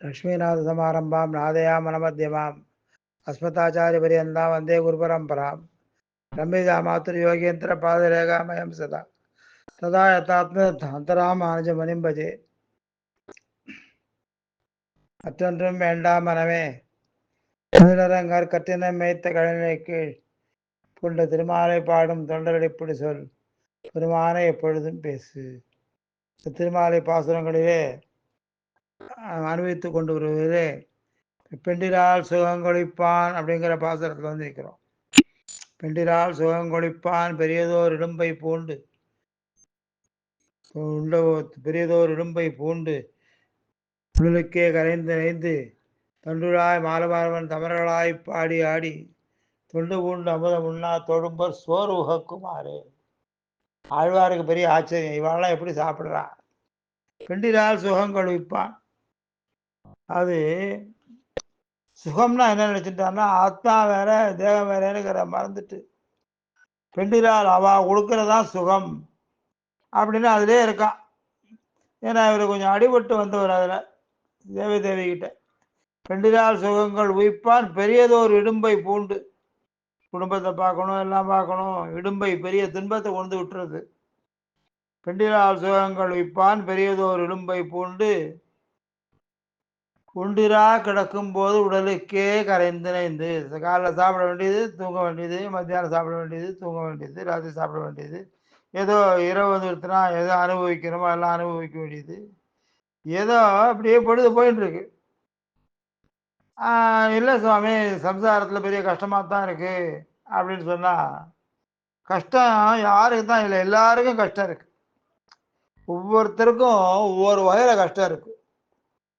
லக்ஷ்மீநாதசமாரம்பாம் நாதயாமனமத்தியமாம் அஸ்மதாச்சாரியபரியந்தாம் வந்தே குருபரம்பராம் ரம்மிதா மாத்திரு யோகேந்திர பாதரேகாமயம் சதா ததா யதாத்ம அந்தராம் பஜே மற்றொன்றும் வேண்டாம் மனமே। தமிழரங்கர் கட்டினம் மேய்த்த கழனை கீழ் புண்ட திருமாலை பாடும் தொண்டரடிப்படி சொல் திருமானை எப்பொழுதும் பேசு. திருமாலை பாசுரங்களிலே அனுபவித்து கொண்டு வருவதிலே பெண்டிரால் சுகங்கொழிப்பான் அப்படிங்கிற பாசனத்தில் வந்து இருக்கிறோம் பெண்டிரால் சுகங்கொழிப்பான் பெரியதோர் இடும்பை பூண்டு. உண்ட பெரியதோர் இடும்பை பூண்டு. உடலுக்கே கரைந்து நைந்து தொண்டுழாய் மாலமாரவன் தமிழர்களாய் பாடி ஆடி தொண்டு பூண்டு அமுதம் உண்ணா தொழும்பர் சோறு உகக்குமாறு. ஆழ்வாருக்கு பெரிய ஆச்சரியம். இவாளெல்லாம் எப்படி சாப்பிட்றான்? பெண்டிரால் சுகம் விற்பான் அது சுகம்னா என்ன நினைச்சிட்டான்னா ஆத்மா வேற தேகம் வேறேனுங்கிற மறந்துட்டு பெண்டிரால் அவா கொடுக்கறதா சுகம் அப்படின்னு அதிலே இருக்கான் ஏன்னா இவர் கொஞ்சம் அடிபட்டு வந்தவர் அதில் தேவி தேவிகிட்ட பெண்டிரால் சுகங்கள் உயிப்பான் பெரியதோர் இடும்பை பூண்டு. குடும்பத்தை பார்க்கணும் எல்லாம் பார்க்கணும். இடும்பை பெரிய துன்பத்தை கொண்டு விட்டுறது. பெண்டிரால் சுகங்கள் உயிப்பான் பெரியதோர் இடும்பை பூண்டு. உண்டிரா கிடக்கும் போது உடலுக்கே கரைந்து நைந்து காலைல சாப்பிட வேண்டியது தூங்க வேண்டியது மத்தியானம் சாப்பிட வேண்டியது தூங்க வேண்டியது ராத்திரி சாப்பிட வேண்டியது. ஏதோ இரவு வந்துருத்துனா ஏதோ அனுபவிக்கிறோமோ எல்லாம் அனுபவிக்க வேண்டியது. ஏதோ அப்படியே பொழுது போயிட்டு இருக்கு இல்லை சுவாமி சம்சாரத்தில் பெரிய கஷ்டமாக தான் இருக்கு அப்படின்னு சொன்னால் கஷ்டம் யாருக்கு தான் இல்லை எல்லாருக்கும் கஷ்டம் இருக்கு. ஒவ்வொருத்தருக்கும் ஒவ்வொரு வகையில் கஷ்டம் இருக்கு.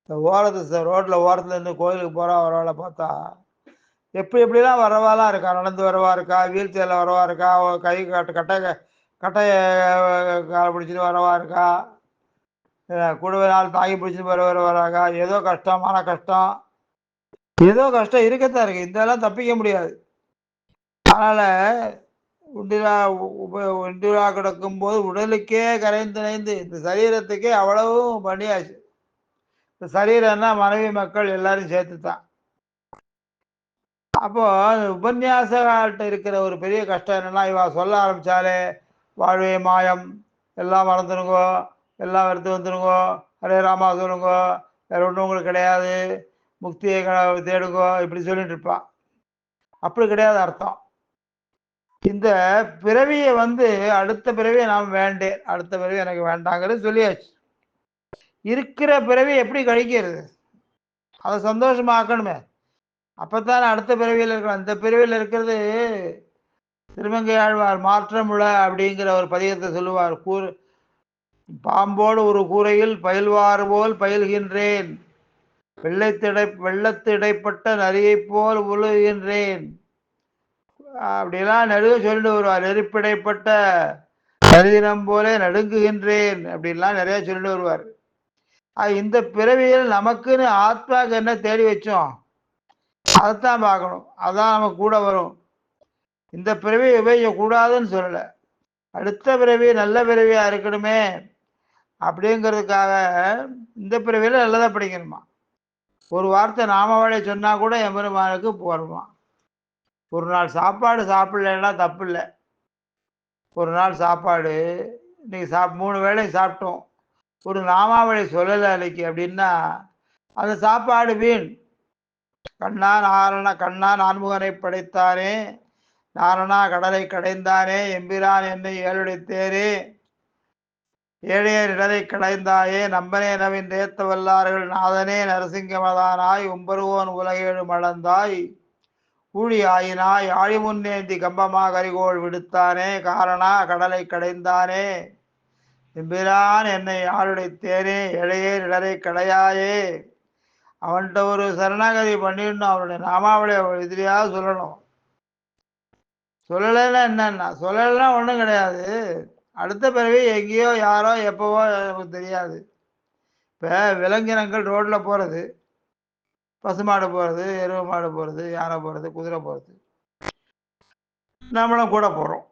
இந்த ஓரத்து ரோட்டில் ஓரத்தில் இருந்து கோயிலுக்கு போகிறா வரவாள பார்த்தா எப்படி எப்படிலாம் வரவாலாம் இருக்கா? நடந்து வரவா இருக்கா? வீல் சேரில் வரவா இருக்கா? கை கட்ட கட்டை கட்டைய காலை பிடிச்சிட்டு வரவா இருக்கா? கூடவே நாள் தாங்கி பிடிச்சிட்டு வர வர வராங்க. ஏதோ கஷ்டமான கஷ்டம். ஏதோ கஷ்டம் இருக்கத்தான் இருக்கு. இதெல்லாம் தப்பிக்க முடியாது. அதனால உண்டிரா உண்டிரா கிடக்கும் போது உடலுக்கே கரைந்து நைந்து இந்த சரீரத்துக்கே அவ்வளவும் பண்ணியாச்சு. இந்த சரீரம்னா மனைவி மக்கள் எல்லாரும் சேர்த்து தான் அப்போ உபன்யாசகால்கிட்ட இருக்கிற ஒரு பெரிய கஷ்டம் என்னன்னா இவா சொல்ல ஆரம்பிச்சாலே வாழ்வே மாயம். எல்லாம் மறந்துடுங்கோ எல்லாம் எடுத்து வந்துடுங்கோ ஹரே ராமா சொல்லுங்கோ வேற ஒன்றும் உங்களுக்கு கிடையாது முக்தியை தேடுங்கோ இப்படி சொல்லிட்டு இருப்பான் அப்படி கிடையாது அர்த்தம். இந்த பிறவியை வந்து அடுத்த பிறவியை நாம் வேண்டேன் அடுத்த பிறவி எனக்கு வேண்டாங்கிறது சொல்லியாச்சு. இருக்கிற பிறவி எப்படி கழிக்கிறது? அதை சந்தோஷமாக்கணுமே. அப்பத்தானே அடுத்த பிறவியில் இருக்கணும் இந்த பிறவியில் இருக்கிறது திருமங்கை ஆழ்வார் மாற்றமுள அப்படிங்கிற ஒரு பதிகத்தை சொல்லுவார். கூறு பாம்போடு ஒரு கூரையில் பயில்வார் போல் பயில்கின்றேன். வெள்ளத்திடை வெள்ளத்து இடைப்பட்ட நரியைப் போல் உழுகின்றேன். அப்படிலாம் நடுக சொல்லிட்டு வருவார். நெருப்பிடைப்பட்ட நரிதினம் போலே நடுங்குகின்றேன் அப்படின்லாம் நிறைய சொல்லிட்டு வருவார். இந்த பிறவியில் நமக்குன்னு ஆத்மாக்கு என்ன தேடி வச்சோம்? அதைத்தான் பார்க்கணும். அதான் நமக்கு கூட வரும். இந்த பிறவி உபயோகிக்கக்கூடாதுன்னு சொல்லலை. அடுத்த பிறவி நல்ல பிறவியாக இருக்கணுமே அப்படிங்கிறதுக்காக இந்த பிறவியில் நல்லதாக படிக்கணுமா? ஒரு வார்த்தை நாமவாழை சொன்னால் கூட எம்பெருமானுக்கு போகிறோமா ஒரு நாள் சாப்பாடு சாப்பிடலன்னா தப்பு இல்லை ஒரு நாள் சாப்பாடு இன்னைக்கு சாப் மூணு வேளையும் சாப்பிட்டோம். ஒரு நாமாவளி சொல்லலை அன்னைக்கு அப்படின்னா அந்த சாப்பாடு வீண். கண்ணா நாரண கண்ணா நான்முகனை படைத்தானே நாரணா கடலை கடைந்தானே எம்பிரான் என்னை ஏழுடைத்தேரே. ஏழையர் இடரை கடைந்தாயே நம்பனே நவின் தேத்த வல்லார்கள் நாதனே நரசிங்கமதானாய் உம்பருவோன் உலகேழு மழந்தாய் ஊழி ஆயினாய் ஆழி முன்னேந்தி கம்பமா கரிகோள் விடுத்தானே காரணா கடலை கடைந்தானே. எம்பிரான் என்னை ஆளுடைய தேரே இழையே நிழரை கடையாயே. அவன்கிட்ட ஒரு சரணாகதி பண்ணிடணும் அவனுடைய நாமாவளி எதிரியாக சொல்லணும். சொல்லலைன்னா என்னன்னா சொல்லலைன்னா ஒன்றும் கிடையாது. அடுத்த பிறவி எங்கேயோ யாரோ எப்போவோ நமக்கு தெரியாது. இப்போ விலங்கினங்கள் ரோட்டில் போகிறது பசுமாடு போகிறது எருவு மாடு போகிறது யானை போகிறது குதிரை போகிறது நம்மளும் கூட போகிறோம்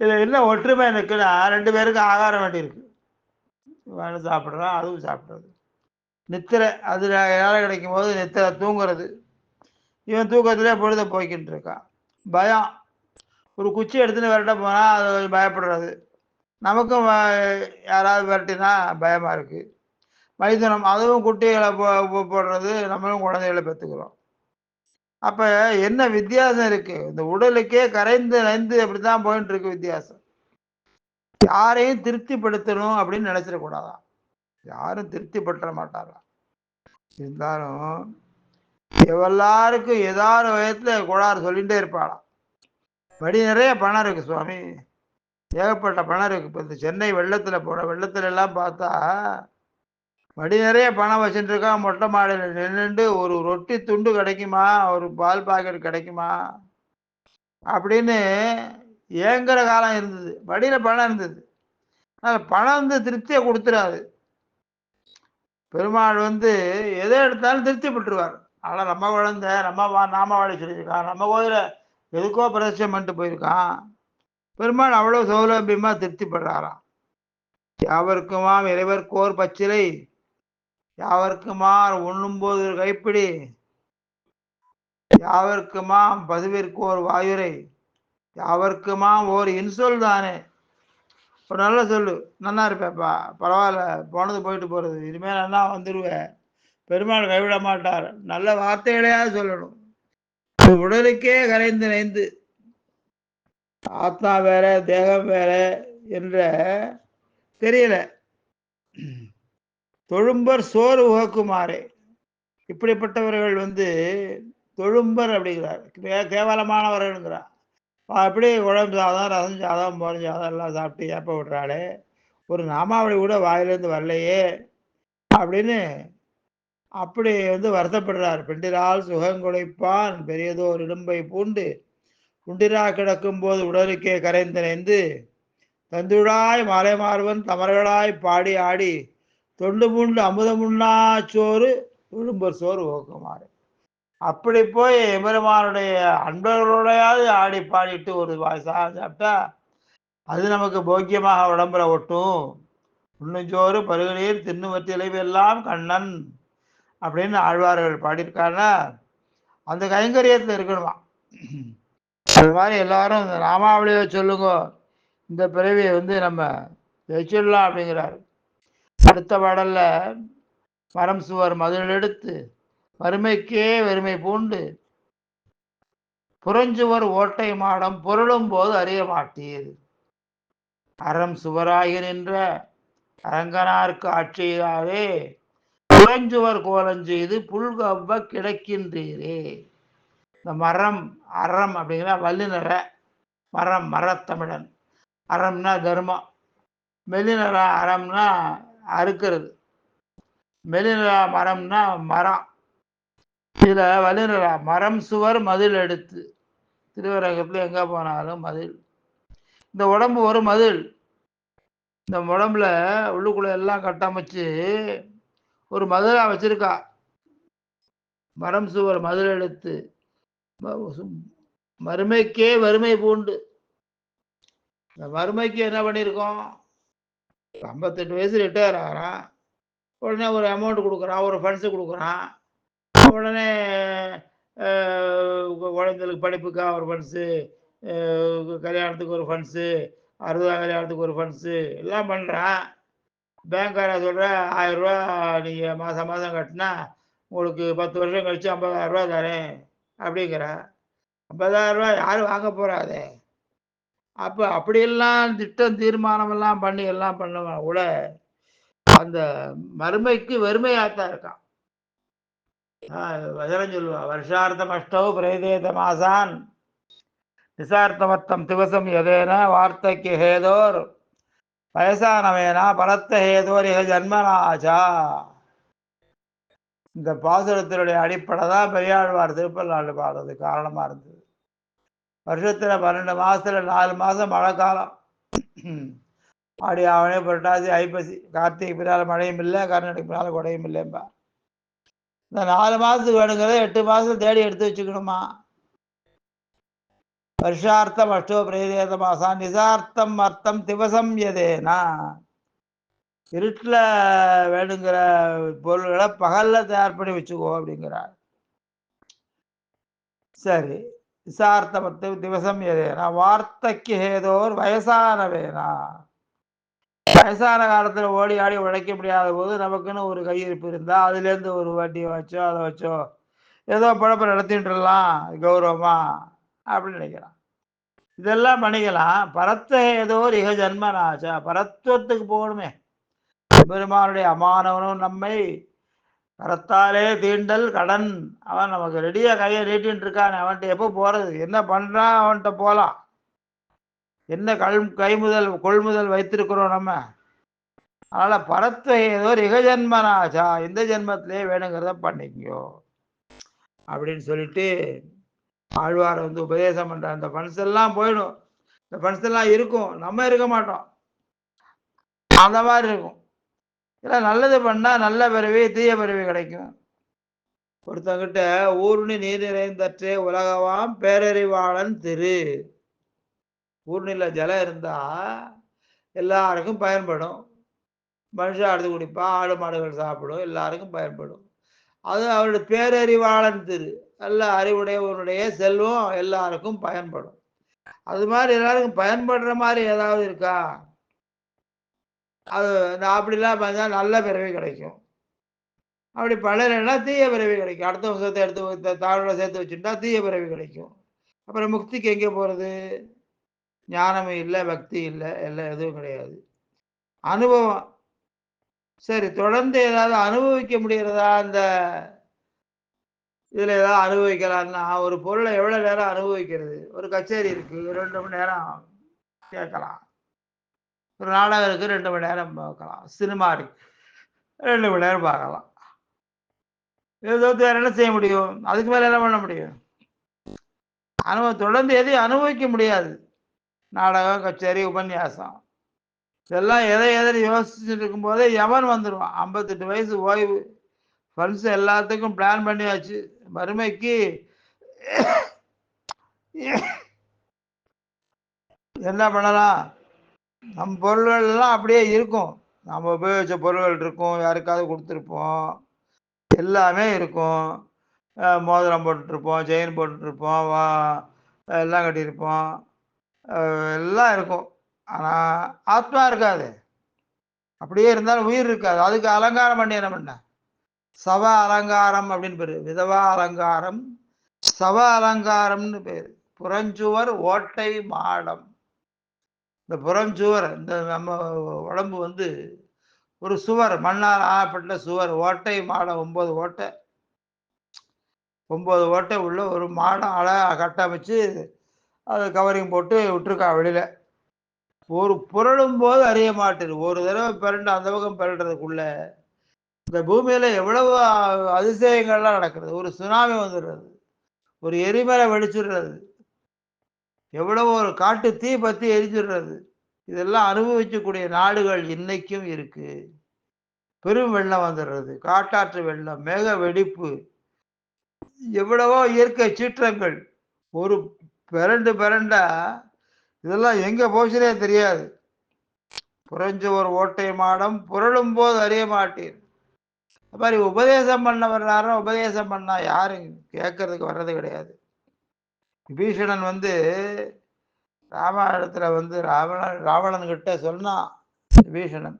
இதில் என்ன ஒற்றுமை இருக்குன்னா ரெண்டு பேருக்கும் ஆகாரம் வேண்டியிருக்கு வேணும் சாப்பிட்றோம் அதுவும் சாப்பிட்றது. நித்திரை அது வேலை கிடைக்கும் போது நித்திரை தூங்குறது. இவன் தூக்கத்திலே பொழுத போய்கிட்டு இருக்கான். பயம். ஒரு குச்சி எடுத்துன்னு விரட்ட போனால் அது கொஞ்சம் பயப்படுறது. நமக்கும் யாராவது விரட்டினா பயமாக இருக்குது மைதனம் அதுவும் குட்டிகளை போ போடுறது நம்மளும் குழந்தைகளை பெற்றுக்கிறோம். அப்போ என்ன வித்தியாசம் இருக்குது இந்த உடலுக்கே கரைந்து நைந்து அப்படி தான் போயிட்டு இருக்கு வித்தியாசம். யாரையும் திருப்திப்படுத்தணும் அப்படின்னு நினைச்சிடக்கூடாதான். யாரும் திருப்திப்பட்ட மாட்டாரா? இருந்தாலும் எல்லாருக்கும் ஏதாவது வயத்துல கோளாறு சொல்லிகிட்டே இருப்பாளாம். படி நிறைய பணம் இருக்கு சுவாமி. ஏகப்பட்ட பணம் இருக்கு. இப்போ இந்த சென்னை வெள்ளத்துல போன வெள்ளத்துல எல்லாம் பார்த்தா வடி நிறைய பணம் வச்சுட்டு இருக்கான். மொட்டை மாடியில் நின்றுண்டு ஒரு ரொட்டி துண்டு கிடைக்குமா? ஒரு பால் பாக்கெட் கிடைக்குமா? அப்படின்னு ஏங்குற காலம் இருந்தது. வடியில் பணம் இருந்தது. பணம் வந்து திருப்தியை கொடுத்துடாது. பெருமாள் வந்து எதை எடுத்தாலும் திருப்தி பெற்றுவார் ஆனால் நம்ம குழந்த நம்ம நாம வாழை சொல்லியிருக்கான். நம்ம கோயில எதுக்கோ பிரதட்சம் பண்ணிட்டு போயிருக்கான். பெருமாள் அவ்வளோ சௌலபியமாக திருப்திப்படுறாராம். யாவருக்குமாம் இறைவர்க்கோர் பச்சிலை. யாவர்க்குமார் உண்ணும்போது கைப்பிடி? யாவருக்குமாம் ஒரு வாயுரை? யாவருக்குமாம் ஒரு இன்சொல் தானே? ஒரு நல்ல சொல்லு. நல்லா இருப்பேப்பா. பரவாயில்ல. போனது போயிட்டு போகிறது இனிமேல் நல்லா வந்துடுவேன் பெருமாள் கைவிட மாட்டார். நல்ல வார்த்தைகளையாவது சொல்லணும். உடலுக்கே கரைந்து நைந்து. ஆத்மா வேற தேகம் வேற என்ற தெரியல. தொழும்பர் சோறு உகக்குமாறே. இப்படிப்பட்டவர்கள் வந்து தொழும்பர் அப்படிங்கிறார். கேவலமானவர்கள்ங்கிறார் அப்படியே குழம்பு சாதம் ரசம் சாதம் மோர் சாதம் எல்லாம் சாப்பிட்டு ஏப்ப விட்றாளே. ஒரு நாமாவளி கூட வாயிலேருந்து வரலையே அப்படின்னு அப்படி வந்து வருத்தப்படுறார். பெண்டிரால் சுகங்குலைப்பான் பெரியதோர் இடும்பை பூண்டு. குண்டிரா கிடக்கும் போது உடலுக்கே கரைந்தனைந்து தந்துழாய் மாலை மாறுவன் தமர்களாய் பாடி ஆடி தொண்டு முண்டு அமுதமுண்ணா சோறு விழும்பர் சோறு ஓக்குமாறு. அப்படி போய் எம்பெருமானுடைய அன்பர்களோடையாவது ஆடி பாடிட்டு ஒரு சாப்பிட்டா அது நமக்கு போக்கியமாக உடம்புல ஒட்டும். உண்ணுச்சோறு பருகநீர் தின்னுவற்றிலை எல்லாம் கண்ணன் அப்படின்னு ஆழ்வார்கள் பாடியிருக்காருன்னா அந்த கைங்கரியத்தில் இருக்கணுமா? அது மாதிரி எல்லாரும் இந்த ராமாவளியை சொல்லுங்க. இந்த பிறவியை வந்து நம்ம ஜெயிச்சிடலாம் அப்படிங்கிறாரு. அடுத்த பாடல்ல மரம் சுவர் மதுள் எடுத்து வறுமைக்கே வறுமை பூண்டு. புறஞ்சுவர் ஓட்டை மாடம் பொருளும் போது அறிய மாட்டீர். அறம் சுவராகி நின்ற அரங்கனார்க்கு ஆட்சியாவே புறஞ்சுவர் கோலஞ்செய்து புல்கவ்வ கிடக்கின்றீரே. இந்த மரம் அறம் அப்படிங்கிற வல்லுநர மரம் மரத்தமிழன். அறம்னா தர்மம். மெல்லினர அறம்னா அறுக்கிறது. மெலிநிலா மரம்னா மரம். இதில் வலிநிலா மரம் சுவர் மதில் எடுத்து. திருவரங்கத்தில் எங்கே போனாலும் மதில். இந்த உடம்பு ஒரு மதில். இந்த உடம்புல உள்ளுக்குள்ள எல்லாம் கட்டமைச்சு ஒரு மதுரா வச்சிருக்கா. மரம் சுவர் மதுரை எடுத்து. மறுமைக்கே வறுமை பூண்டு. இந்த வறுமைக்கு என்ன பண்ணியிருக்கோம்? ஐம்பத்தெட்டு வயசு ரிட்டையர் ஆகிறான் உடனே ஒரு அமௌண்ட் கொடுக்குறான் ஒரு ஃபண்ட்ஸு கொடுக்குறான். உடனே குழந்தைகளுக்கு படிப்புக்காக ஒரு ஃபண்ட்ஸு கல்யாணத்துக்கு ஒரு ஃபண்ட்ஸு அறுபதாம் கல்யாணத்துக்கு ஒரு ஃபண்ட்ஸு எல்லாம் பண்ணுறான் பேங்க்கார சொல்கிற ஆயிரரூவா நீங்கள் மாதம் மாதம் கட்டினா உங்களுக்கு பத்து வருஷம் கழித்து ஐம்பதாயிரரூவா தரேன். அப்படிங்கிற. ஐம்பதாயிரரூவா யாரும் வாங்க போகிறாதே அப்போ அப்படியெல்லாம் திட்டம் தீர்மானம் எல்லாம் பண்ணி எல்லாம் பண்ணவன் கூட அந்த மறுமைக்கு வெறுமையாகத்தான் இருக்கான். வசனம் சொல்லுவா வருஷார்த்தம் அஷ்டோ பிரேதேத மாசான் நிசார்த்தமர்த்தம் திவசம் எதேன வார்த்தைக்கு ஹேதோர் வயசானவேனா பலத்த ஹேதோர் இக ஜன்மனாச்சா. இந்த பாசுரத்தினுடைய அடிப்படை தான் பெரியாழ்வார் திருப்பல்லாண்டு நாள் பாடுறது காரணமா இருந்தது. வருஷத்துல பன்னெண்டு மாசத்துல நாலு மாசம் மழை காலம். ஆடி ஆவணே புரட்டாசி ஐப்பசி கார்த்திகை பின்னால் மழையும் இல்லை கர்நாடக பின்னால் குடையும் இல்லைம்பா இந்த நாலு மாதத்துக்கு வேணுங்கிறத எட்டு மாதம் தேடி எடுத்து வச்சுக்கணுமா? வருஷார்த்தம் அஷ்டோ பிரேதேத மாசம் நிசார்த்தம் அர்த்தம் திவசம் எதேனா? இருட்டில் வேணுங்கிற பொருள்களை பகலில் தயார் பண்ணி வச்சுக்கோ அப்படிங்கிறார். சரி. விசார்த்தமத்து திவசம் எதேனா? வார்த்தைக்கு ஏதோர் வயசானவேனா? வயசான காலத்துல ஓடி ஆடி உழைக்க முடியாத போது நமக்குன்னு ஒரு கையிருப்பு இருந்தா அதுலேருந்து ஒரு வட்டியை வச்சோ அதை வச்சோ ஏதோ பழப்ப நடத்திட்டுலாம் கௌரவமா அப்படின்னு நினைக்கிறான் இதெல்லாம் பண்ணிக்கலாம். பரத்த ஏதோ இக ஜன்மனாச்சா? பரத்துவத்துக்கு போகணுமே. பெருமானுடைய அமானவனும் நம்மை கரத்தாலே தீண்டல் கடன். அவன் நமக்கு ரெடியா கையை நீட்டின்னு இருக்கான் அவன்கிட்ட எப்போ போறது? என்ன பண்றான் அவன்கிட்ட போலாம். என்ன கல் கைமுதல் கொள்முதல் வைத்திருக்கிறோம் நம்ம? அதனால பரத்தை ஏதோ ஒரு ஜென்மனாச்சா இந்த ஜென்மத்திலே வேணுங்கிறத பண்ணிக்கோ. அப்படின்னு சொல்லிட்டு ஆழ்வார் வந்து உபதேசம் பண்ற அந்த பன்ஸ் எல்லாம் போயிடும். இந்த பன்ஸ் எல்லாம் இருக்கும். நம்ம இருக்க மாட்டோம். அந்த மாதிரி இருக்கும். இல்லை நல்லது பண்ணால் நல்ல பிறவி தீய பிறவி கிடைக்கும். ஒருத்தங்கிட்ட ஊர்ணி நீர் நிறைந்தற்றே உலகவாம் பேரறிவாளன் திரு. ஊர்ணியில் ஜலம் இருந்தால் எல்லாருக்கும் பயன்படும். மனுஷன் அடுத்து குடிப்பான் ஆடு மாடுகள் சாப்பிடும் எல்லாருக்கும் பயன்படும். அது அவருடைய பேரறிவாளன் திரு. நல்ல அறிவுடையவனுடைய செல்வம் எல்லாருக்கும் பயன்படும். அது மாதிரி எல்லாருக்கும் பயன்படுற மாதிரி ஏதாவது இருக்கா? அது நான் அப்படிலாம் பார்த்தா நல்ல பிறவி கிடைக்கும். அப்படி பலரெல்லாம் தீய பிறவி கிடைக்கும். அடுத்த வருஷத்தை எடுத்து தாழோட சேர்த்து வச்சுட்டா தீய பிறவி கிடைக்கும். அப்புறம் முக்திக்கு எங்கே போகிறது ஞானமும் இல்லை பக்தி இல்லை எல்லாம் எதுவும் கிடையாது. அனுபவம். சரி தொடர்ந்து ஏதாவது அனுபவிக்க முடிகிறதா? அந்த இதில் ஏதாவது அனுபவிக்கலாம்னா ஒரு பொருளை எவ்வளோ நேரம் அனுபவிக்கிறது? ஒரு கச்சேரி இருக்குது ரெண்டு மணி நேரம் கேட்கலாம். ஒரு நாடகம் இருக்குது ரெண்டு மணி நேரம் பார்க்கலாம். சினிமா ரெண்டு மணி நேரம் பார்க்கலாம். ஏதோ வேற என்ன செய்ய முடியும்? அதுக்கு மேலே என்ன பண்ண முடியும்? அனுபவம் தொடர்ந்து எதையும் அனுபவிக்க முடியாது. நாடகம் கச்சேரி உபன்யாசம். இதெல்லாம் எதை எதை யோசிச்சுட்டு இருக்கும்போதே எவன் வந்துடுவான் ஐம்பத்தெட்டு வயசு ஓய்வு. ஃபண்ட்ஸ் எல்லாத்துக்கும் பிளான் பண்ணியாச்சு. வறுமைக்கு என்ன பண்ணலாம்? நம்ம பொருள்கள்லாம் அப்படியே இருக்கும். நம்ம உபயோகிச்ச பொருள்கள் இருக்கும். யாருக்காவது கொடுத்துருப்போம். எல்லாமே இருக்கும். மோதிரம் போட்டுட்ருப்போம் செயின் போட்டுட்ருப்போம் வா எல்லாம் கட்டியிருப்போம். எல்லாம் இருக்கும். ஆனால் ஆத்மா இருக்காது. அப்படியே இருந்தாலும் உயிர் இருக்காது. அதுக்கு அலங்காரம் பண்ணி என்ன பண்ண? சவ அலங்காரம் அப்படின்னு பேர். விதவா அலங்காரம் சவ அலங்காரம்னு பேர். புறஞ்சுவர் ஓட்டை மாடம். இந்த புறம் சுவர் இந்த நம்ம உடம்பு வந்து ஒரு சுவர் மண்ணால் ஆகப்பட்ட சுவர் ஓட்டை மாடம் ஒம்பது ஓட்டை. ஒம்பது ஓட்டை உள்ள ஒரு மாடம் அழகாக கட்டமைச்சு அது கவரிங் போட்டு விட்டுருக்கா வெளியில். ஒரு புரளும் போது அறிய மாட்டேது. ஒரு தடவை பிறண்டு அந்த பக்கம் பிறடுறதுக்குள்ள இந்த பூமியில் எவ்வளவு அதிசயங்கள்லாம் நடக்கிறது. ஒரு சுனாமி வந்துடுறது. ஒரு எரிமலை வெடிச்சிடுறது. எவ்வளவு ஒரு காட்டு தீ பற்றி எரிஞ்சிடுறது. இதெல்லாம் அனுபவிக்கக்கூடிய நாடுகள் இன்னைக்கும் இருக்கு. பெரும் வெள்ளம் வந்துடுறது. காட்டாற்று வெள்ளம் மேக வெடிப்பு எவ்வளவோ இயற்கை சீற்றங்கள். ஒரு பிறண்டு பிறண்டா இதெல்லாம் எங்கே போச்சுனே தெரியாது. புரஞ்ச ஒரு ஓட்டை மாடம் புரளும் போது அறிய மாட்டேன். மாதிரி உபதேசம் பண்ண வர்றாரோ உபதேசம் பண்ணா யாரும் கேட்கறதுக்கு வர்றது கிடையாது. விபீஷணன் வந்து ராமாயணத்துல வந்து ராவணன் ராவணன் கிட்ட சொன்னான் விபீஷணன்.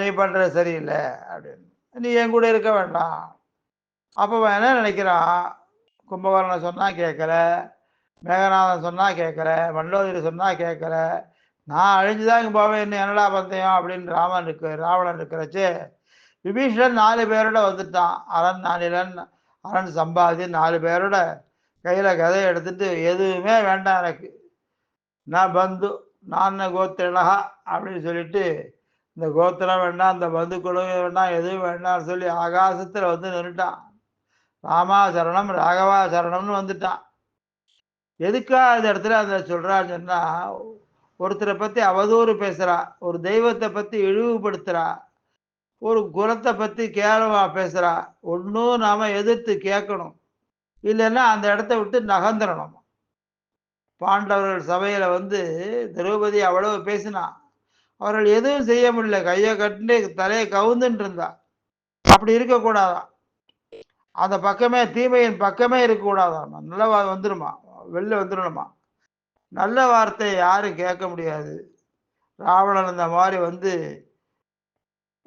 நீ பண்ற சரியில்லை அப்படின்னு. நீ என் கூட இருக்க வேண்டாம். அப்போ என்ன நினைக்கிறான்? கும்பகர்ணன் சொன்னா கேட்கல மேகநாதன் சொன்னா கேட்கல மண்டோதரி சொன்னா கேட்கல. நான் அழிஞ்சுதான் இங்கே போவேன் என்ன என்னடா பந்தயம்? அப்படின்னு ராமன் இருக்கு ராவணன் இருக்கிறச்சு விபீஷணன் நாலு பேரோட வந்துட்டான். அரண் நானிலன் அரண் சம்பாதி நாலு பேரோட கையில் கதையை எடுத்துட்டு எதுவுமே வேண்டாம் எனக்கு. நான் பந்து நான் கோத்திரனகா அப்படின்னு சொல்லிட்டு இந்த கோத்திரம் வேண்டாம் இந்த பந்து குழுவை வேண்டாம் எதுவும் வேண்டாம்னு சொல்லி ஆகாசத்தில் வந்து நின்றுட்டான் ராமா சரணம் ராகவா சரணம்னு வந்துட்டான். எதுக்காக இந்த இடத்துல அந்த சொல்கிறான்னு சொன்னால் ஒருத்தரை பற்றி அவதூறு பேசுகிறா ஒரு தெய்வத்தை பற்றி இழிவுபடுத்துகிறா ஒரு குலத்தை பற்றி கேவலமா பேசுகிறா ஒன்றும் நாம் எதிர்த்து கேட்கணும். இல்லைன்னா அந்த இடத்த விட்டு நகர்ந்துடணும் பாண்டவர்கள் சபையில் வந்து திரௌபதி அவ்வளவு பேசினா அவர்கள் எதுவும் செய்ய முடியல. கையை கட்டு தலையை கவுந்துட்டு இருந்தா. அப்படி இருக்கக்கூடாதான் அந்த பக்கமே தீமையின் பக்கமே இருக்கக்கூடாதான் நல்ல வந்துடுமா வெளில வந்துடணுமா நல்ல வார்த்தையை யாரும் கேட்க முடியாது. ராவணன் இந்த மாதிரி வந்து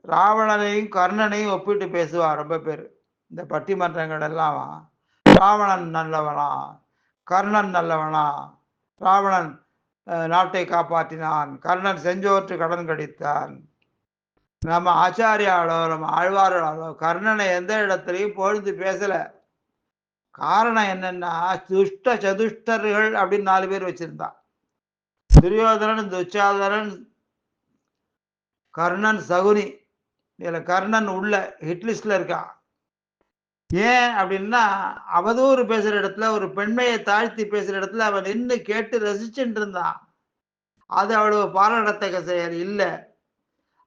ராவணனையும் கர்ணனையும் ஒப்பிட்டு பேசுவா ரொம்ப பேர். இந்த பட்டிமன்றங்கள் எல்லாம். ராவணன் நல்லவனா? கர்ணன் நல்லவனா? ராவணன் நாட்டை காப்பாற்றினான். கர்ணன் செஞ்சோற்று கடன் கடித்தான். நம்ம ஆச்சாரியாலோ நம்ம ஆழ்வார்களோ கர்ணனை எந்த இடத்துலையும் பொழுது பேசல. காரணம் என்னன்னா துஷ்ட சதுஷ்டர்கள் அப்படின்னு நாலு பேர் வச்சிருந்தான் துரியோதனன் துச்சாதனன் கர்ணன் சகுனி. இதில் கர்ணன் உள்ள ஹிட்லிஸ்டில் இருக்கான். ஏன் அப்படின்னா அவதூறு பேசுகிற இடத்துல ஒரு பெண்மையை தாழ்த்தி பேசுகிற இடத்துல அவன் நின்று கேட்டு ரசிச்சுட்டு இருந்தான். அது அவ்வளவு பாராட்டத்தக்க செயல் இல்லை.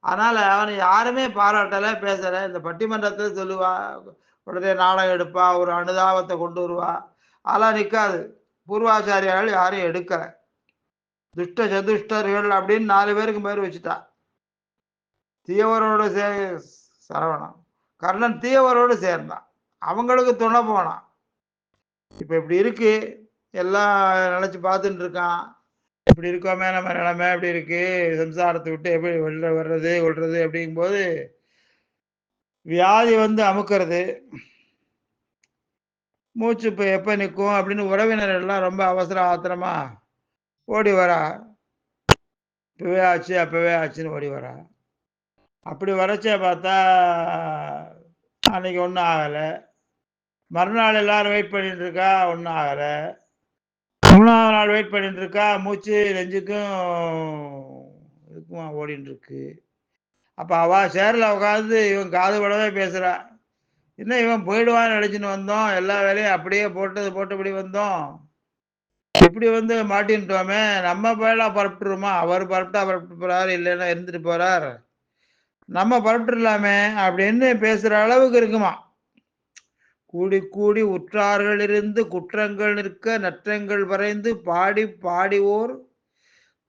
அதனால் அவனை யாருமே பாராட்டலை பேசலை. இந்த பட்டிமன்றத்தில் சொல்லுவா உடனே நாடகம் எடுப்பா ஒரு அனுதாபத்தை கொண்டு வருவா. அதெல்லாம் நிற்காது பூர்வாச்சாரியால் யாரும் எடுக்கலை. துஷ்ட சதுஷ்டர்கள் அப்படின்னு நாலு பேருக்கு பேர் வச்சுட்டா. தீயவரோடு சே சரவணம் கர்ணன் தீயவரோடு சேர்ந்தான். அவங்களுக்கு துணை போனான். இப்போ இப்படி இருக்கு. எல்லாம் நினச்சி பார்த்துட்டு இருக்கான். இப்படி இருக்கோமே நம்ம நிலைமை எப்படி இருக்கு? சம்சாரத்தை விட்டு எப்படி வெளில வர்றது கொள்றது அப்படிங்கும்போது வியாதி வந்து அமுக்கிறது. மூச்சு இப்போ எப்போ நிற்கும் அப்படின்னு உறவினர் எல்லாம் ரொம்ப அவசர ஆத்திரமா ஓடி வரா. இப்பவே ஆச்சு அப்பவே ஆச்சுன்னு ஓடி வரா. அப்படி வரச்சே பார்த்தா அன்னைக்கு ஒன்றும் ஆகலை. மறுநாள் எல்லாரும் வெயிட் பண்ணிட்டு இருக்கா? ஒன்றும் ஆகலை. மூணாவது நாள் வெயிட் பண்ணிட்டு இருக்கா? மூச்சு நெஞ்சுக்கும் இதுக்கும் ஓடின்னு இருக்கு. அப்போ அவ சேரில் உட்காந்து இவன் காது படவே பேசுகிறா என்ன இவன் போயிடுவான்னு நினச்சின்னு வந்தோம். எல்லா வேலையும் அப்படியே போட்டது போட்டபடி வந்தோம். இப்படி வந்து மாட்டின்ட்டோமே நம்ம போயெல்லாம் பரப்பிட்டுருமா அவர் பரப்பிட்டா பரப்பிட்டு போறாரு இல்லைன்னா இருந்துட்டு போகிறார் நம்ம பரப்பிடலாமே அப்படின்னு பேசுற அளவுக்கு இருக்குமா? கூடி கூடி உற்றார்கள் இருந்து குற்றங்கள் நிற்க நற்றங்கள் வரைந்து பாடி பாடிவோர்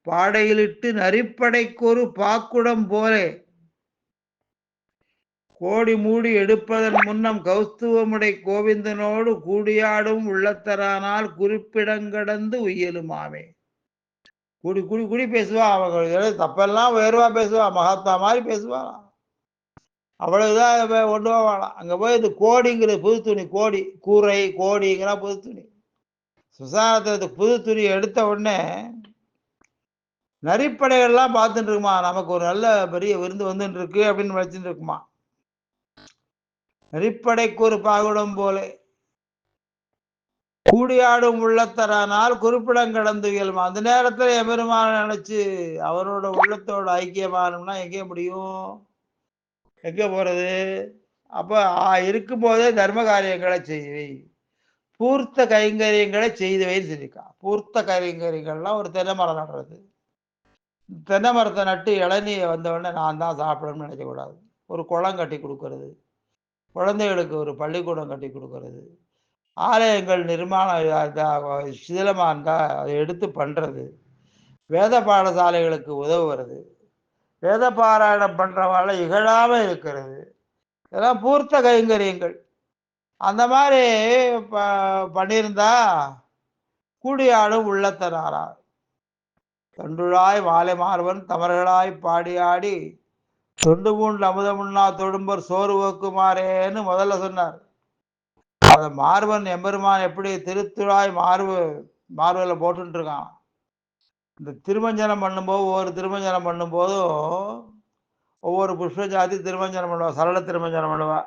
பாடையிலிட்டு நரிப்படைக்கொரு பாக்குடம் போலே. கோடி மூடி எடுப்பதன் முன்னம் கௌஸ்துவமுடை கோவிந்தனோடு கூடியாடும் உள்ளத்தரானால் குறிப்பிடங்கடந்து உயலுமாமே கூடி கூடி கூடி பேசுவா அவங்க தப்பெல்லாம் உயர்வா பேசுவா மகாத்மா மாதிரி பேசுவா. அவ்வளவுதான் ஒன்று போவாளாம் அங்க போய் இந்த கோடிங்கிறது புது துணி கோடி கூரை கோடிங்கிற புது துணி. சுசானத்தை புது துணி எடுத்த உடனே நரிப்படைகள்லாம் பார்த்துட்டு இருக்குமா நமக்கு ஒரு நல்ல பெரிய விருந்து வந்துட்டு இருக்கு அப்படின்னு வச்சுட்டு இருக்குமா நரிப்படைக்கு ஒரு பாகுடம் போலே. கூடியாடும் உள்ளத்தரானால் குறிப்பிடம் கடந்து இயல்மா? அந்த நேரத்துல எபெருமான நினைச்சு அவரோட உள்ளத்தோட ஐக்கியமானோம்னா எங்கே முடியும்? எங்க போறது? அப்ப இருக்கும் போதே தர்ம காரியங்களை செய்வை. பூர்த்த கைங்கரியங்களை செய்துவைன்னு சொல்லியிருக்கான் பூர்த்த கைங்கரியங்கள்லாம் ஒரு தென்னை மரம் நடுறது. தென்னை மரத்தை நட்டு இளநியை வந்தவொடனே நான் தான் சாப்பிடணும்னு நினைக்கக்கூடாது. ஒரு குளம் கட்டி கொடுக்கறது. குழந்தைகளுக்கு ஒரு பள்ளிக்கூடம் கட்டி கொடுக்கறது. ஆலயங்கள் நிர்மாணம் சிதிலமாக இருந்தால் அதை எடுத்து பண்ணுறது வேத பாடசாலைகளுக்கு உதவுறது வேத பாராயணம் பண்ணுறவால இகழாமல் இருக்கிறது. இதெல்லாம் பூர்த்த கைங்கரியங்கள். அந்த மாதிரி ப பண்ணியிருந்தா கூடியாடும் உள்ளத்தனாரார் தொண்டுழாய் மாலை மாறுவன் தமர்களாய் பாடியாடி தொண்டு பூண்டு அமுதமுன்னா தொடும்பர் சோறு ஓக்குமாறேன்னு முதல்ல சொன்னார். அதை மார்பன் எம்பெருமான் எப்படி திருத்துழாய் மார்பு மார்பில் போட்டுட்டு இருக்கான் இந்த திருமஞ்சனம் பண்ணும்போது ஒவ்வொரு திருமஞ்சனம் பண்ணும்போதும் ஒவ்வொரு புஷ்ப ஜாதி திருமஞ்சனம் பண்ணுவா சரள திருமஞ்சனம் பண்ணுவா.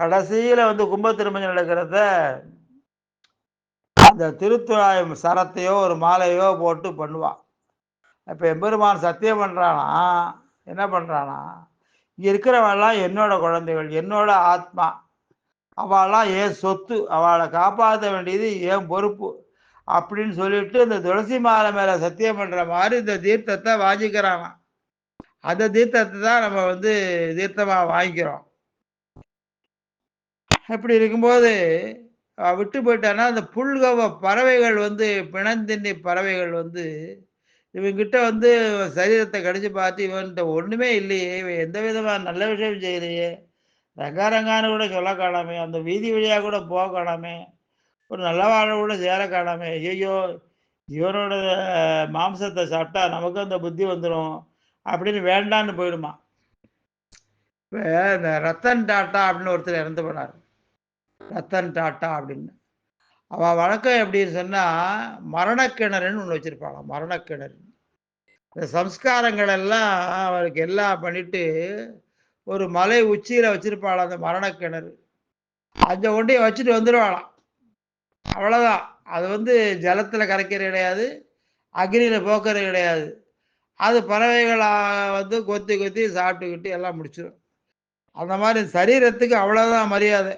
கடைசியில் வந்து கும்ப திருமஞ்சனம் எடுக்கிறத அந்த திருத்துழாய் சரத்தையோ ஒரு மாலையோ போட்டு பண்ணுவான் இப்போ எம்பெருமான் சத்தியம் பண்ணுறானா என்ன பண்ணுறானா இங்கே இருக்கிறவெல்லாம் என்னோட குழந்தைகள் என்னோட ஆத்மா. அவளாம் ஏன் சொத்து? அவளை காப்பாற்ற வேண்டியது ஏன் பொறுப்பு? அப்படின்னு சொல்லிட்டு இந்த துளசி மாலை மேலே சத்தியம் பண்ணுற மாதிரி இந்த தீர்த்தத்தை வாங்கிக்கிறானா அந்த தீர்த்தத்தை தான் நம்ம வந்து தீர்த்தமாக வாங்கிக்கிறோம். இப்படி இருக்கும்போது விட்டு போயிட்டான்னா அந்த புல்கவ பறவைகள் வந்து பிணந்தின்னி பறவைகள் வந்து இவங்கிட்ட வந்து சரீரத்தை கடிச்சு பார்த்து இவன்கிட்ட ஒன்றுமே இல்லையே இவன் எந்த விதமான நல்ல விஷயம் செய்யலையே. ரங்காரங்கான்னு கூட சொல்ல காணாமே அந்த வீதி வழியாக கூட போக காணாமே ஒரு நல்ல வாழ கூட சேர காணாமே ஐயோ இவனோட மாம்சத்தை சாப்பிட்டா நமக்கு அந்த புத்தி வந்துடும் அப்படின்னு வேண்டான்னு போயிடுமா? இப்போ இந்த ரத்தன் டாட்டா அப்படின்னு ஒருத்தர் இறந்து போனார். ரத்தன் டாட்டா அப்படின்னு. அவள் வழக்கம் எப்படின்னு சொன்னால் மரணக்கிணறுன்னு ஒன்று வச்சுருப்பாங்க மரணக்கிணறு. இந்த சம்ஸ்காரங்கள் எல்லாம் அவருக்கு எல்லாம் பண்ணிட்டு ஒரு மலை உச்சியில் வச்சிருப்பாள் அந்த மரணக்கிணறு அந்த ஒன்றையும் வச்சுட்டு வந்துடுவாளாம் அவ்வளோதான் அது வந்து ஜலத்தில் கரைக்கிறது கிடையாது. அக்னியில் போக்குறது கிடையாது. அது பறவைகளாக வந்து கொத்தி கொத்தி சாப்பிட்டுக்கிட்டு எல்லாம் முடிச்சிடும் அந்த மாதிரி சரீரத்துக்கு அவ்வளோதான் மரியாதை.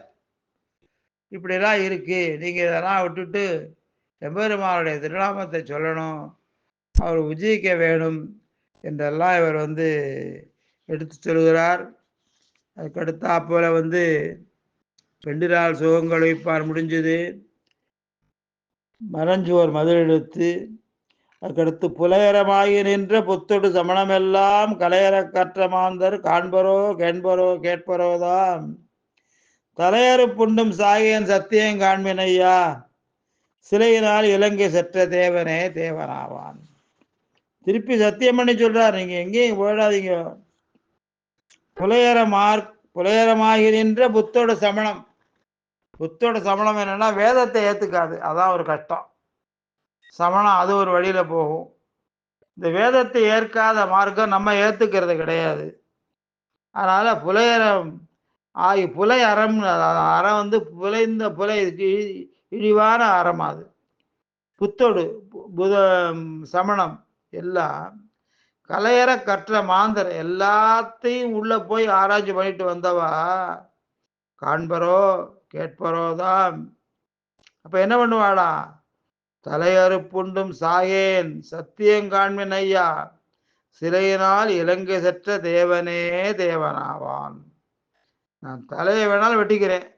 இப்படிலாம் இருக்குது நீங்கள் இதெல்லாம் விட்டுட்டு எம்பெருமானுடைய திருநாமத்தை சொல்லணும். அவர் உஜிக்க வேணும் என்றெல்லாம் இவர் வந்து எடுத்து சொல்கிறார். அதுக்கடுத்தா போல வந்து பெண்டிரால் சுகங்கள் வைப்பார். முடிஞ்சது. மரஞ்சுவர் மதுரெழுத்து அதுக்கடுத்து புலையரமாகி நின்ற புத்தொடு சமணமெல்லாம் கலையற கற்ற மாந்தர் காண்பரோ கேண்பரோ கேட்பரோதாம் தலையறு புண்டும் சாகியன் சத்தியம் காண்பினையா சிலையினால் இலங்கை செற்ற தேவனே தேவனாவான். திருப்பி சத்தியம் பண்ணி சொல்றார். நீங்க எங்கேயும் போயிடாதீங்க. புலையர மார்க் புத்தோட சமணம். புத்தோட சமணம் என்னன்னா வேதத்தை ஏத்துக்காது. அதான் ஒரு கஷ்டம். சமணம் அது ஒரு வழியில போகும். இந்த வேதத்தை ஏற்காத மார்க்கம் நம்ம ஏத்துக்கிறது கிடையாது. அதனால புலையரம் ஆகி புலை அறம் அறம் வந்து புலைந்த புலை இழிவான அறம் அது. புத்தோடு புத சமணம் எல்லாம் கலையற கற்ற மாந்தர் எல்லாத்தையும் உள்ள போய் ஆராய்ச்சி பண்ணிட்டு வந்தவா? காண்பரோ கேட்பரோ தான். அப்ப என்ன பண்ணுவாளா தலையறுப்புண்டும் சாயேன் சத்தியங்காண்மின் ஐயா. சிலையினால் இலங்கை சற்ற தேவனே தேவனாவான். நான் தலையை வேணாலும் வெட்டிக்கிறேன்.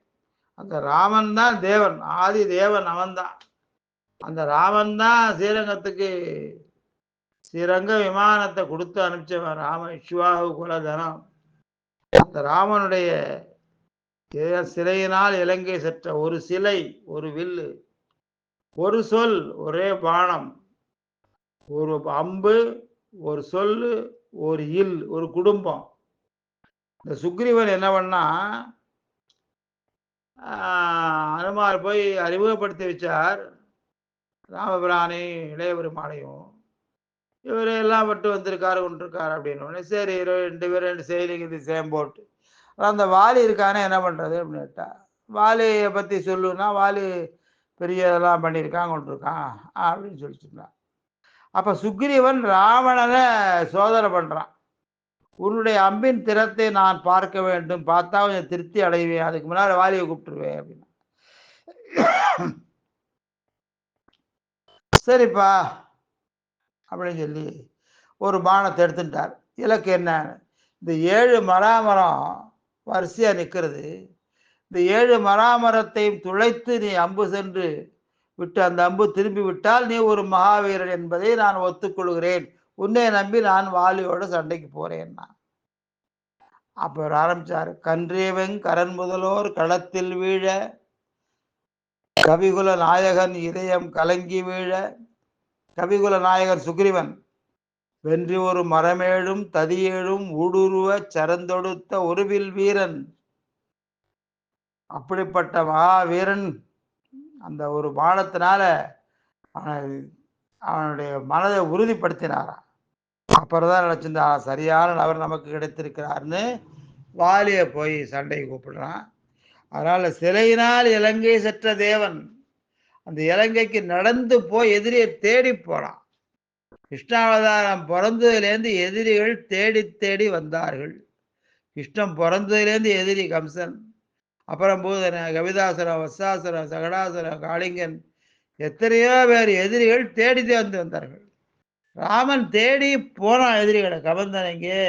அந்த ராமன் தான் தேவன். ஆதி தேவன் அவன்தான். அந்த ராமன் தான் ஸ்ரீரங்கத்துக்கு ஸ்ரீரங்க விமானத்தை கொடுத்து அனுப்பிச்சவன் ராம இஷ்வாகு குலதனம். அந்த ராமனுடைய சிலையினால் இலங்கை செற்ற ஒரு சிலை ஒரு வில்லு ஒரு சொல் ஒரே பானம் ஒரு அம்பு ஒரு சொல்லு ஒரு இல் ஒரு குடும்பம். இந்த சுக்ரீவன் என்ன பண்ணா அனுமார் போய் அறிமுகப்படுத்தி வச்சார். ராமபிராணி இளையபெருமானையும். இவர் எல்லாம் மட்டும் வந்திருக்காரு கொண்டிருக்காரு அப்படின்னு. உடனே சரி ரெண்டு பேரும் ரெண்டு செயலிங்க இது சேம் போட்டு. அந்த வாலி இருக்கானே என்ன பண்ணுறது அப்படின்னு கேட்டா வாலியை பற்றி சொல்லுன்னா வாலி பெரிய இதெல்லாம் பண்ணியிருக்கான் கொண்டிருக்கான் அப்படின்னு சொல்லி சொன்னான் அப்போ சுக்ரீவன் ராவணனை சோதனை பண்ணுறான் உன்னுடைய அம்பின் திறத்தை நான் பார்க்க வேண்டும். பார்த்தா கொஞ்சம் திருப்தி அடைவேன் அதுக்கு முன்னாடி வாலியை கூப்பிட்டுருவேன் அப்படின்னு. சரிப்பா. அப்படின்னு சொல்லி ஒரு பானத்தை எடுத்துட்டார். இலக்கு என்ன? இந்த ஏழு மராமரம் வரிசையாக நிற்கிறது இந்த ஏழு மராமரத்தையும் துளைத்து நீ அம்பு சென்று விட்டு அந்த அம்பு திரும்பி விட்டால் நீ ஒரு மகாவீரன் என்பதை நான் ஒத்துக்கொள்கிறேன். உன்னை நம்பி நான் வாலியோட சண்டைக்கு போறேன்னா அப்போ ஆரம்பிச்சார். கன்றேவன் கரண் முதலோர் களத்தில் வீழ கவிகுல நாயகன் இதயம் கலங்கி வீழ கவிகுல நாயகர் சுக்ரீவன். வென்றி ஒரு மரமேழும் ததியேழும் ஊடுருவ சரந்தொடுத்த ஒருவில் வீரன். அப்படிப்பட்ட மகாவீரன் அந்த ஒரு பானத்தினால அவனுடைய மனதை உறுதிப்படுத்தினாராம் அப்புறம் தான் நினச்சிருந்தா சரியான நபர் நமக்கு கிடைத்திருக்கிறார்னு வாலியை போய் சண்டையை கூப்பிடுறான். அதனால் சிலையினால் இலங்கை செற்ற தேவன். அந்த இலங்கைக்கு நடந்து போய் எதிரியை தேடி போனான். கிருஷ்ணாவதாரம் பிறந்ததுலேருந்து எதிரிகள் தேடி தேடி வந்தார்கள். கிருஷ்ணன் பிறந்ததுலேருந்து எதிரி கம்சன் அப்புறம் பூதன கவிதாசுரம் வசாசுரம் சகடாசுரம் காளிங்கன் எத்தனையோ பேர் எதிரிகள் தேடி வந்து வந்தார்கள். ராமன் தேடி போனான் எதிரிகளை கபந்தன் எங்கே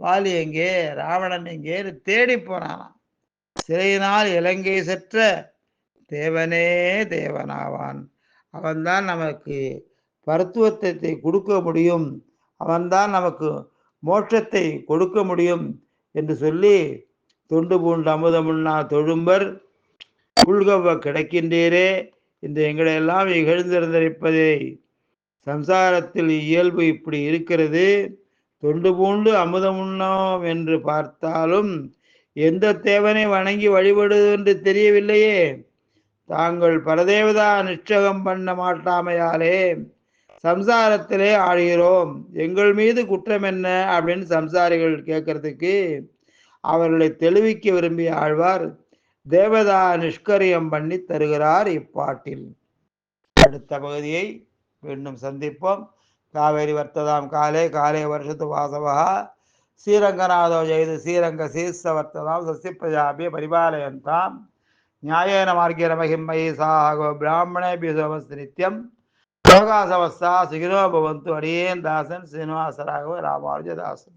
வாலி எங்கே ராவணன் எங்கேன்னு தேடி போனானாம். சிறையினால் இலங்கை செற்ற தேவனே தேவனாவான். அவன்தான் நமக்கு பருத்துவத்தை கொடுக்க முடியும். அவன்தான் நமக்கு மோட்சத்தை கொடுக்க முடியும் என்று சொல்லி தொண்டு பூண்டு அமுதமுன்னா தொழும்பர். உள்கவ கிடைக்கின்றீரே இந்த எங்களையெல்லாம் இகழ்ந்திருந்திருப்பதை. சம்சாரத்தில் இயல்பு இப்படி இருக்கிறது. தொண்டு பூண்டு அமுதமுன்னோம் என்று பார்த்தாலும் எந்த தேவனை வணங்கி வழிபடுவது என்று தெரியவில்லையே. தாங்கள் பரதேவதா நிச்சயம் பண்ண மாட்டாமையாலே சம்சாரத்திலே ஆடுகிறோம். எங்கள் மீது குற்றம் என்ன? அப்படின்னு சம்சாரிகள் கேட்கறதுக்கு அவர்களை தெளிவிக்க விரும்பிய ஆழ்வார் தேவதா நிஷ்கரியம் பண்ணி தருகிறார் இப்பாட்டில். அடுத்த பகுதியை மீண்டும் சந்திப்போம். காவேரி வர்த்ததாம் காலே காலே வருஷத்து வாசவா ஸ்ரீரங்கநாதோ ஜெயது ஸ்ரீரங்க சீர்ஷ வர்த்ததாம் சசிய ನ್ಯಾಯೇನ ಮಾರ್ಗೇನ ಮಹಿಮಯಿ ಸಾಗೋ ಬ್ರಾಹ್ಮಣೇಭ್ಯ ಸೋಮಸ್ತು ನಿತ್ಯಂ ಯೋಗಾಸಮಸ್ತ ಸುಖಿನೋ ಭವಂತು ಹರಿಯೇನ್ ದಾಸನ್ ಶ್ರೀನಿವಾಸ ರಾಘವ ರಾಮಾನುಜ ದಾಸನ್